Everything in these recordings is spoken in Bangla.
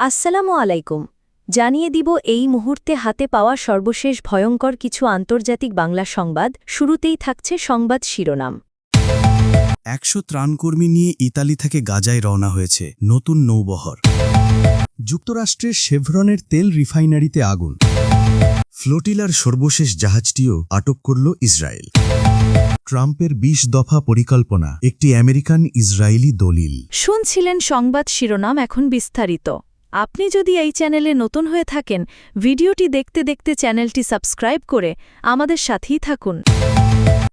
আসসালামু আলাইকুম। জানিয়ে দিব এই মুহূর্তে হাতে পাওয়া সর্বশেষ ভয়ঙ্কর কিছু আন্তর্জাতিক বাংলা সংবাদ শুরুতেই থাকছে সংবাদ শিরোনাম। একশো ত্রাণকর্মী নিয়ে ইতালি থেকে গাজায় রওনা হয়েছে নতুন নৌবহর। যুক্তরাষ্ট্রের শেভরনের তেল রিফাইনারিতে আগুন। ফ্লোটিলার সর্বশেষ জাহাজটিও আটক করল ইসরায়েল। ট্রাম্পের ২০ দফা পরিকল্পনা একটি আমেরিকান ইসরায়েলি দলিল। শুনছিলেন সংবাদ শিরোনাম এখন বিস্তারিত। আপনি যদি এই চ্যানেলে নতুন হয়ে থাকেন, ভিডিওটি দেখতে দেখতে চ্যানেলটি সাবস্ক্রাইব করে আমাদের সাথেই থাকুন।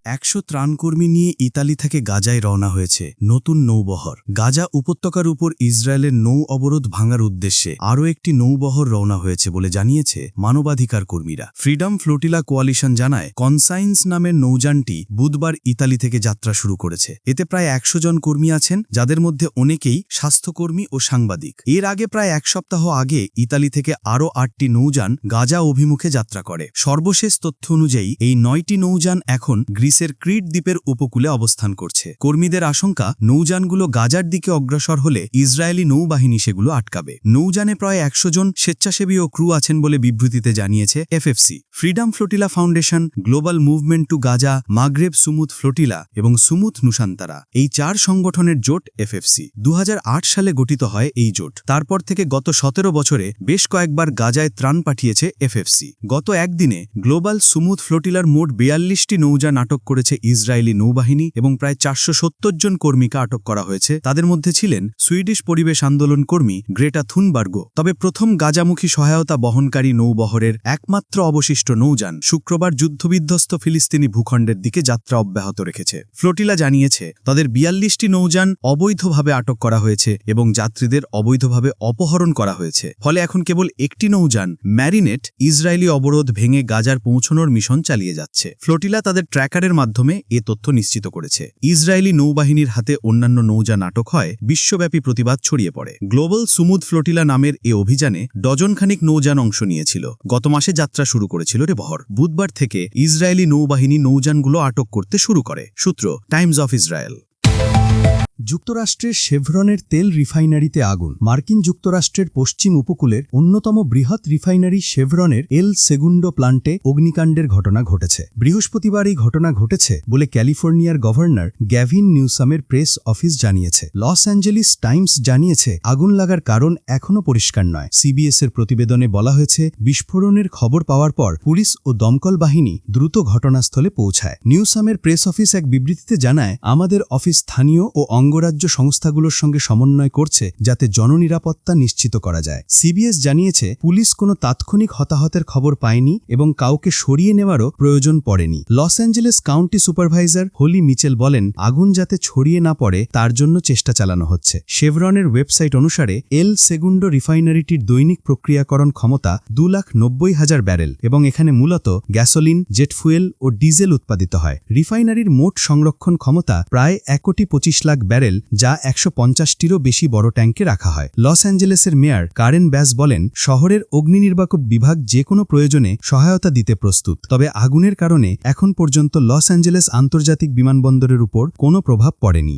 একশো ত্রাণকর্মী নিয়ে ইতালি থেকে গাজায় রওনা হয়েছে নতুন নৌবহর। গাজা উপত্যকার উপর ইসরায়েলের নৌ অবরোধ ভাঙার উদ্দেশ্যে আরও একটি নৌবহর রওনা হয়েছে বলে জানিয়েছে মানবাধিকার কর্মীরা। ফ্রিডম ফ্লোটিলা কোয়ালিশন জানায়, কনসাইন্স নামের নৌযানটি বুধবার ইতালি থেকে যাত্রা শুরু করেছে। এতে প্রায় একশো জন কর্মী আছেন, যাদের মধ্যে অনেকেই স্বাস্থ্যকর্মী ও সাংবাদিক। এর আগে প্রায় এক সপ্তাহ আগে ইতালি থেকে আরও আটটি নৌযান গাজা অভিমুখে যাত্রা করে। সর্বশেষ তথ্য অনুযায়ী, এই নয়টি নৌযান এখন গ্রিসের ক্রিট দ্বীপের উপকূলে অবস্থান করছে। কর্মীদের আশঙ্কা, নৌযানগুলো গাজার দিকে অগ্রসর হলে ইসরায়েলি নৌবাহিনী সেগুলো আটকাবে। নৌযানে প্রায় একশো জন স্বেচ্ছাসেবী ও ক্রু আছেন বলে বিবৃতিতে জানিয়েছে FFC. Freedom flotilla foundation, global movement to Gaza, Maghreb Sumud flotilla এবং সুমুথ নুসান্তারা। এই চার সংগঠনের জোট এফএফসি। দু হাজার আট সালে গঠিত হয় এই জোট। তারপর থেকে গত সতেরো বছরে বেশ কয়েকবার গাজায় ত্রাণ পাঠিয়েছে এফএফসি। গত একদিনে গ্লোবাল সুমুথ ফ্লোটিলার মোট বিয়াল্লিশটি নৌযান আটক করেছে ইসরায়েলি নৌবাহিনী এবং প্রায় চারশো সত্তর জন কর্মীকে আটক করা হয়েছে। তাদের মধ্যে ছিলেন সুইডিশ পরিবেশ আন্দোলন কর্মী গ্রেটা থুনবার্গ। তবে প্রথম গাজামুখী সহায়তা বহনকারী নৌবহরের একমাত্র অবশিষ্ট নৌযান শুক্রবার যুদ্ধবিধ্বস্ত ফিলিস্তিনি ভূখণ্ডের দিকে যাত্রা অব্যাহত রেখেছে। ফ্লোটিলা জানিয়েছে, তাদের বিয়াল্লিশটি নৌযান অবৈধভাবে আটক করা হয়েছে এবং যাত্রীদের অবৈধভাবে অপহরণ করা হয়েছে। ফলে এখন কেবল একটি নৌযান, ম্যারিনেট, ইসরায়েলি অবরোধ ভেঙে গাজার পৌঁছনোর মিশন চালিয়ে যাচ্ছে। ফ্লোটিলা তাদের ট্র্যাকারের মাধ্যমে এ তথ্য নিশ্চিত করেছে। ইসরায়েলি নৌবাহিনীর হাতে অন্যান্য নৌজা নাটক হয়, বিশ্বব্যাপী প্রতিবাদ ছড়িয়ে পড়ে। গ্লোবাল সুমুদ ফ্লোটিলা নামের এ অভিযানে ডজনখানিক নৌযান অংশ নিয়েছিল। গত মাসে যাত্রা শুরু করেছিল রে বহর। বুধবার থেকে ইসরায়েলি নৌবাহিনী নৌযানগুলো আটক করতে শুরু করে। সূত্র, টাইমস অফ ইসরায়েল। যুক্তরাষ্ট্রের শেভরনের তেল রিফাইনারিতে আগুন। মার্কিন যুক্তরাষ্ট্রের পশ্চিম উপকূলের অন্যতম বৃহৎ রিফাইনারি শেভরনের এল সেগুন্ডো প্লান্টে অগ্নিকাণ্ডের ঘটনা ঘটেছে। বৃহস্পতিবার এই ঘটনা ঘটেছে বলে ক্যালিফোর্নিয়ার গভর্নর গ্যাভিন নিউসামের প্রেস অফিস জানিয়েছে। লস অ্যাঞ্জেলিস টাইমস জানিয়েছে, আগুন লাগার কারণ এখনও পরিষ্কার নয়। সিবিএস এর প্রতিবেদনে বলা হয়েছে, বিস্ফোরণের খবর পাওয়ার পর পুলিশ ও দমকল বাহিনী দ্রুত ঘটনাস্থলে পৌঁছায়। নিউসামের প্রেস অফিস এক বিবৃতিতে জানায়, আমাদের অফিস স্থানীয় ও অঙ্গরাজ্য সংস্থাগুলোর সঙ্গে সমন্বয় করছে যাতে জননিরাপত্তা নিশ্চিত করা যায়। সিবিএস জানিয়েছে, পুলিশ কোনো তাৎক্ষণিক হতাহতের খবর পায়নি এবং কাউকে সরিয়ে নেওয়ারও প্রয়োজন পড়েনি। Los Angeles County supervisor Holly Mitchell বলেন, আগুন যাতে ছড়িয়ে না পড়ে, তার জন্য চেষ্টা চালানো হচ্ছে। শেভরনের ওয়েবসাইট অনুসারে, এল সেগুন্ডো রিফাইনারিটির দৈনিক প্রক্রিয়াকরণ ক্ষমতা দু লাখ নব্বই হাজার ব্যারেল এবং এখানে মূলত গ্যাসোলিন, জেট ফুয়েল ও ডিজেল উৎপাদিত হয়। রিফাইনারির মোট সংরক্ষণ ক্ষমতা প্রায় এক কোটি পঁচিশ লাখ ব্যারেল, যা একশো পঞ্চাশটিরও বেশি বড় ট্যাঙ্কে রাখা হয়। লস অ্যাঞ্জেলেসের মেয়র কারেন ব্যাস বলেন, শহরের অগ্নি অগ্নিনির্বাপক বিভাগ যে কোনো প্রয়োজনে সহায়তা দিতে প্রস্তুত, তবে আগুনের কারণে এখন পর্যন্ত লস অ্যাঞ্জেলেস আন্তর্জাতিক বিমানবন্দরের উপর কোনো প্রভাব পড়েনি।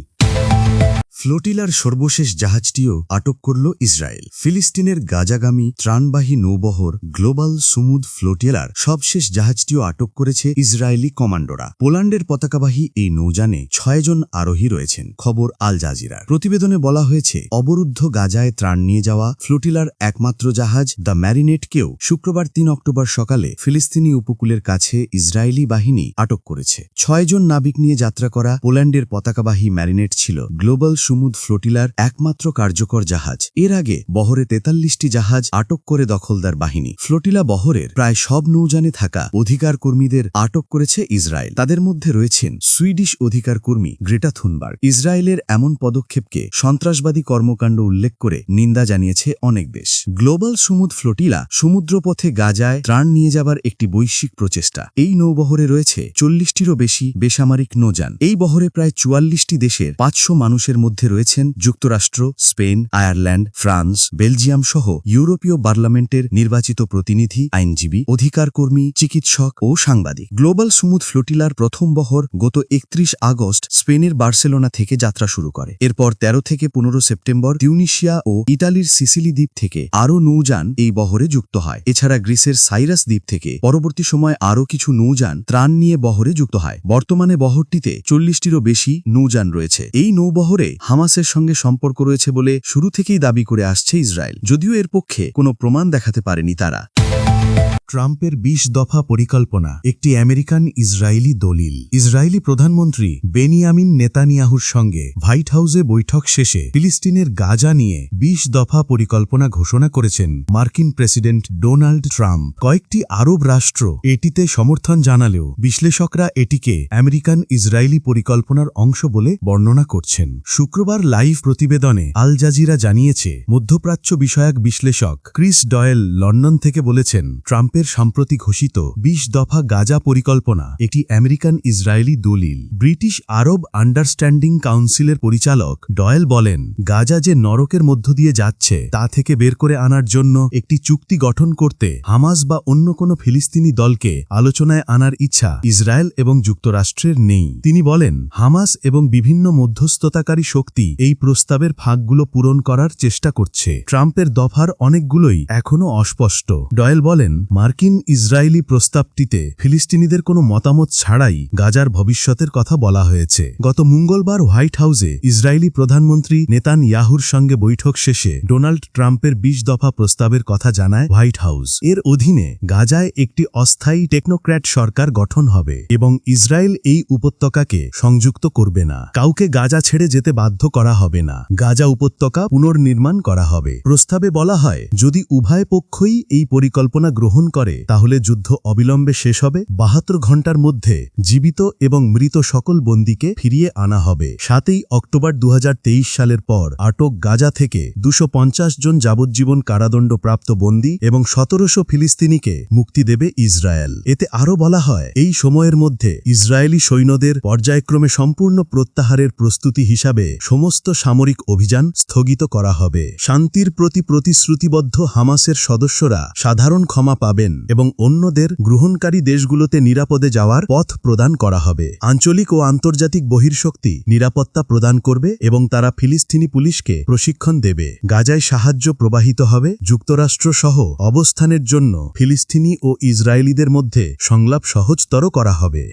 ফ্লোটিলার সর্বশেষ জাহাজটিও আটক করল ইসরায়েল। ফিলিস্তিনের গাজাগামী ত্রাণবাহী নৌবহর গ্লোবাল সুমুদ ফ্লোটিলার সবশেষ জাহাজটিও আটক করেছে ইসরায়েলি কমান্ডোরা। পোল্যান্ডের পতাকাবাহী এই নৌযানে ছয়জন আরোহী রয়েছেন, খবর আল জাজিরার। প্রতিবেদনে বলা হয়েছে, অবরুদ্ধ গাজায় ত্রাণ নিয়ে যাওয়া ফ্লোটিলার একমাত্র জাহাজ দ্য ম্যারিনেটকেও শুক্রবার তিন অক্টোবর সকালে ফিলিস্তিনি উপকূলের কাছে ইসরায়েলি বাহিনী আটক করেছে। ছয়জন নাবিক নিয়ে যাত্রা করা পোল্যান্ডের পতাকাবাহী ম্যারিনেট ছিল গ্লোবাল সুমুদ ফ্লোটিলার একমাত্র কার্যকর জাহাজ। এর আগে বহরে তেতাল্লিশটি জাহাজ আটক করে দখলদার বাহিনী। ফ্লোটিলা বহরের প্রায় সব নৌযানে থাকা অধিকার কর্মীদের আটক করেছে ইসরায়েল। তাদের মধ্যে রয়েছেন সুইডিশ অধিকার কর্মী গ্রেটা থুনবার্গ। ইসরায়েলের এমন পদক্ষেপকে সন্ত্রাসবাদী কর্মকাণ্ড উল্লেখ করে নিন্দা জানিয়েছে অনেক দেশ। গ্লোবাল সুমুদ ফ্লোটিলা সমুদ্রপথে গাজায় ত্রাণ নিয়ে যাবার একটি বৈশ্বিক প্রচেষ্টা। এই নৌবহরে রয়েছে চল্লিশটিরও বেশি বেসামরিক নৌযান। এই বহরে প্রায় চুয়াল্লিশটি দেশের পাঁচশো মানুষের মধ্যে রয়েছেন যুক্তরাষ্ট্র, স্পেন, আয়ারল্যান্ড, ফ্রান্স, বেলজিয়াম সহ ইউরোপীয় পার্লামেন্টের নির্বাচিত প্রতিনিধি, আইনজীবী, অধিকারকর্মী, চিকিৎসক ও সাংবাদিক। গ্লোবাল সুমুদ ফ্লোটিলার প্রথম বহর গত একত্রিশ আগস্ট স্পেনের বার্সেলোনা থেকে যাত্রা শুরু করে। এরপর ১৩ থেকে পনেরো সেপ্টেম্বর তিউনিশিয়া ও ইটালির সিসিলি দ্বীপ থেকে আরও নৌযান এই বহরে যুক্ত হয়। এছাড়া গ্রিসের সাইরাস দ্বীপ থেকে পরবর্তী সময় আরও কিছু নৌযান ত্রাণ নিয়ে বহরে যুক্ত হয়। বর্তমানে বহরটিতে চল্লিশটিরও বেশি নৌযান রয়েছে। এই নৌবহরে হামাসের সঙ্গে সম্পর্ক রয়েছে বলে শুরু থেকেই দাবি করে আসছে ইসরায়েল, যদিও এর পক্ষে কোনো প্রমাণ দেখাতে পারেনি তারা। ট্রাম্পের বিশ দফা পরিকল্পনা, একটি আমেরিকান ইসরায়েলি দলিল। ইসরায়েলি প্রধানমন্ত্রী বেনিয়ামিন নেতানিয়াহুর সঙ্গে হোয়াইট হাউসে বৈঠক শেষে ফিলিস্তিনের গাজা নিয়ে বিশ দফা পরিকল্পনা ঘোষণা করেছেন মার্কিন প্রেসিডেন্ট ডোনাল্ড ট্রাম্প। কয়েকটি আরব রাষ্ট্র এটিতে সমর্থন জানালেও বিশ্লেষকরা এটিকে আমেরিকান ইসরায়েলি পরিকল্পনার অংশ বলে বর্ণনা করছেন। শুক্রবার লাইভ প্রতিবেদনে আল জাজিরা জানিয়েছে, মধ্যপ্রাচ্য বিষয়ক বিশ্লেষক ক্রিস ডয়েল লন্ডন থেকে বলেছেন ট্রাম্পের সাম্প্রতি ঘোষিত বিশ দফা গাজা পরিকল্পনা, একটি আমেরিকান ইসরায়েলি দলিল। ব্রিটিশ আরব আন্ডারস্ট্যান্ডিং কাউন্সিলের পরিচালক ডয়েল বলেন, গাজা যে নরকের মধ্য দিয়ে যাচ্ছে, তা থেকে বের করে আনার জন্য একটি চুক্তি গঠন করতে হামাস বা অন্য কোনো ফিলিস্তিনি দলকে আলোচনায় আনার ইচ্ছা ইসরায়েল এবং যুক্তরাষ্ট্রের নেই। তিনি বলেন, হামাস এবং বিভিন্ন মধ্যস্থতাকারী শক্তি এই প্রস্তাবের ফাঁকগুলো পূরণ করার চেষ্টা করছে। ট্রাম্পের দফার অনেকগুলোই এখনও অস্পষ্ট। ডয়েল বলেন মার্কিন ইসরায়েলি প্রস্তাবটিতে ফিলিস্তিনিদের কোনো মতামত ছাড়াই গাজার ভবিষ্যতের কথা বলা হয়েছে। গত মঙ্গলবার হোয়াইট হাউসে ইসরায়েলি প্রধানমন্ত্রী নেতান ইয়াহুর সঙ্গে বৈঠক শেষে ডোনাল্ড ট্রাম্পের বিশ দফা প্রস্তাবের কথা জানায় হোয়াইট হাউস। এর অধীনে গাজায় একটি অস্থায়ী টেকনোক্র্যাট সরকার গঠন হবে এবং ইসরায়েল এই উপত্যকাকে সংযুক্ত করবে না। কাউকে গাজা ছেড়ে যেতে বাধ্য করা হবে না। গাজা উপত্যকা পুনর্নির্মাণ করা হবে। প্রস্তাবে বলা হয়, যদি উভয় পক্ষই এই পরিকল্পনা গ্রহণ করে, তাহলে যুদ্ধ অবিলম্বে শেষ হবে। বাহাত্তর ঘণ্টার মধ্যে জীবিত এবং মৃত সকল বন্দীকে ফিরিয়ে আনা হবে। সাতই অক্টোবর দু হাজার তেইশ সালের পর আটক গাজা থেকে দুশো জন যাবজ্জীবন কারাদণ্ড প্রাপ্ত বন্দী এবং সতেরোশো ফিলিস্তিনিকে মুক্তি দেবে ইসরায়েল। এতে আরও বলা হয়, এই সময়ের মধ্যে ইসরায়েলি সৈন্যদের পর্যায়ক্রমে সম্পূর্ণ প্রত্যাহারের প্রস্তুতি হিসাবে সমস্ত সামরিক অভিযান স্থগিত করা হবে। শান্তির প্রতি প্রতিশ্রুতিবদ্ধ হামাসের সদস্যরা সাধারণ ক্ষমা পাবেন এবং অন্যদের গ্রহণকারী দেশগুলোতে নিরাপদে যাওয়ার পথ প্রদান করা হবে। আঞ্চলিক ও আন্তর্জাতিক বহির্শক্তি নিরাপত্তা প্রদান করবে এবং তারা ফিলিস্তিনি পুলিশকে প্রশিক্ষণ দেবে। গাজায় সাহায্য প্রবাহিত হবে। যুক্তরাষ্ট্র সহ অবস্থানের জন্য ফিলিস্তিনি ও ইসরায়েলিদের মধ্যে সংলাপ সহজতর করা হবে।